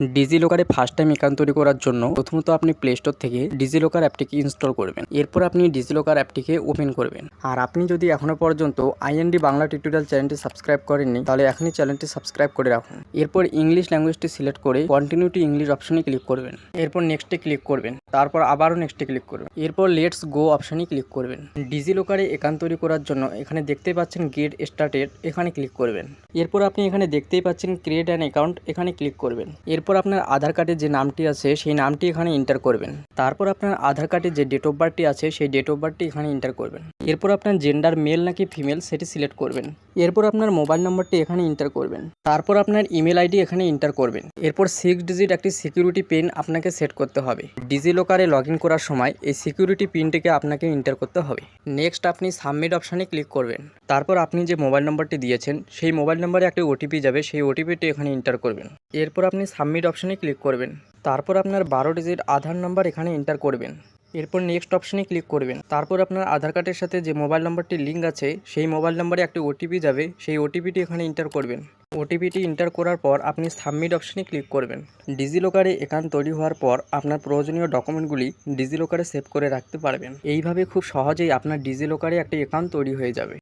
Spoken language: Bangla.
ডিজিলকারে ফার্স্ট টাইম অ্যাকাউন্ট তৈরি করার জন্য প্রথমত আপনি প্লে স্টোর থেকে ডিজিলকার অ্যাপটিকে ইনস্টল করবেন। এরপর আপনি ডিজিলকার অ্যাপটিকে ওপেন করবেন। আর আপনি যদি এখনও পর্যন্ত আইএনডি বাংলা টিউটোরিয়াল চ্যানেলটি সাবস্ক্রাইব করেননি, তাহলে এখনই চ্যানেলটি সাবস্ক্রাইব করে রাখুন। এরপর ইংলিশ ল্যাঙ্গুয়েজটি সিলেক্ট করে কন্টিনিউ টু ইংলিশ অপশনে ক্লিক করবেন। এরপর নেক্সটে ক্লিক করবেন। তারপর আবারও নেক্সটে ক্লিক করবেন। এরপর লেটস গো অপশনে ক্লিক করবেন। ডিজিলকারে অ্যাকাউন্ট তৈরি করার জন্য এখানে দেখতে পাচ্ছেন গেট স্টার্টেড, এখানে ক্লিক করবেন। এরপর আপনি এখানে দেখতেই পাচ্ছেন ক্রিয়েট অ্যান অ্যাকাউন্ট, এখানে ক্লিক করবেন। এরপর আপনার আধার কার্ডের যে নামটি আছে, সেই নামটি এখানে এন্টার করবেন। তারপর আপনার আধার কার্ডের যে ডেট অফ বার্থটি আছে, সেই ডেট অফ বার্থটি এখানে এন্টার করবেন। এরপর আপনার জেন্ডার মেল নাকি ফিমেল সেটি সিলেক্ট করবেন। এরপর আপনার মোবাইল নম্বরটি এখানে এন্টার করবেন। তারপর আপনার ইমেল আইডি এখানে এন্টার করবেন। এরপর সিক্স ডিজিট একটি সিকিউরিটি পিন আপনাকে সেট করতে হবে। ডিজিলকারে লগ ইন করার সময় এই সিকিউরিটি পিনটিকে আপনাকে এন্টার করতে হবে। নেক্সট আপনি সাবমিট অপশানে ক্লিক করবেন। তারপর আপনি যে মোবাইল নম্বরটি দিয়েছেন, সেই মোবাইল নম্বরে একটি ওটিপি যাবে, সেই ওটিপিটি এখানে এন্টার করবেন। এরপর আপনি সাবমিট অপশানে ক্লিক করবেন। তারপর আপনার বারো ডিজিট আধার নাম্বার এখানে এন্টার করবেন। এরপর নেক্সট অপশানে ক্লিক করবেন। তারপর আপনার আধার কার্ডের সাথে যে মোবাইল নম্বরটি লিঙ্ক আছে, সেই মোবাইল নম্বরে একটি ওটিপি যাবে, সেই ওটিপিটি এখানে এন্টার করবেন। ওটিপিটি এন্টার করার পর আপনি সাবমিট অপশানে ক্লিক করবেন। ডিজিলকারে অ্যাকাউন্ট তৈরি হওয়ার পর আপনার প্রয়োজনীয় ডকুমেন্টগুলি ডিজিলকারে সেভ করে রাখতে পারবেন। এইভাবে খুব সহজেই আপনার ডিজিলকারে একটি অ্যাকাউন্ট তৈরি হয়ে যাবে।